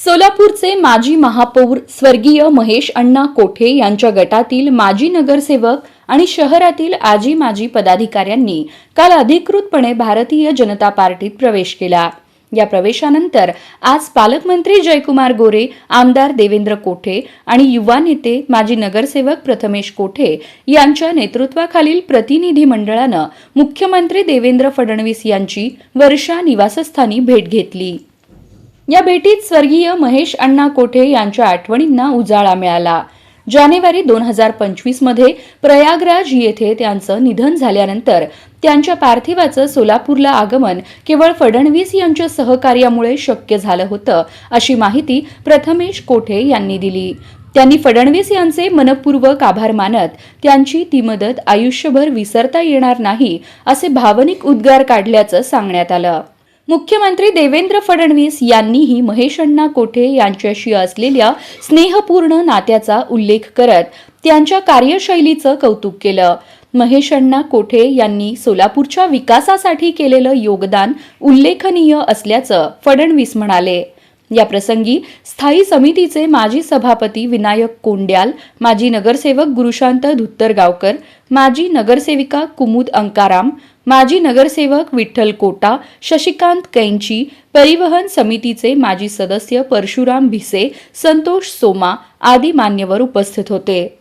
सोलापूरचे माजी महापौर स्वर्गीय महेश अण्णा कोठे यांच्या गटातील माजी नगरसेवक आणि शहरातील आजी माजी पदाधिकाऱ्यांनी काल अधिकृतपणे भारतीय जनता पार्टीत प्रवेश केला. या प्रवेशानंतर आज पालकमंत्री जयकुमार गोरे आमदार देवेंद्र कोठे आणि युवा नेते माजी नगरसेवक प्रथमेश कोठे यांच्या नेतृत्वाखालील प्रतिनिधी मंडळानं मुख्यमंत्री देवेंद्र फडणवीस यांची वर्षा निवासस्थानी भेट घेतली. या भेटीत स्वर्गीय महेश अण्णा कोठे यांच्या आठवणींना उजाळा मिळाला. जानेवारी दोन हजार पंचवीसमध्ये प्रयागराज येथे त्यांचं निधन झाल्यानंतर त्यांच्या पार्थिवाचं सोलापूरला आगमन केवळ फडणवीस यांच्या सहकार्यामुळे शक्य झालं होतं अशी माहिती प्रथमेश कोठे यांनी दिली. त्यांनी फडणवीस यांचे मनपूर्वक आभार मानत त्यांची ती मदत आयुष्यभर विसरता येणार नाही असे भावनिक उद्गार काढल्याचं सांगण्यात आलं. मुख्यमंत्री देवेंद्र फडणवीस यांनीही महेश अण्णा कोठे यांच्याशी असलेल्या स्नेहपूर्ण नात्याचा उल्लेख करत त्यांच्या कार्यशैलीचं कौतुक केलं. महेश अण्णा कोठे यांनी सोलापूरच्या विकासासाठी केलेलं योगदान उल्लेखनीय असल्याचं फडणवीस म्हणाले. या प्रसंगी स्थायी समितीचे माजी सभापती विनायक कोंड्याल माजी नगरसेवक गुरुशांत धुत्तरगावकर माजी नगरसेविका कुमुद अंकाराम माजी नगरसेवक विठ्ठल कोटा शशिकांत कैंची परिवहन समितीचे माजी सदस्य परशुराम भिसे संतोष सोमा आदी मान्यवर उपस्थित होते.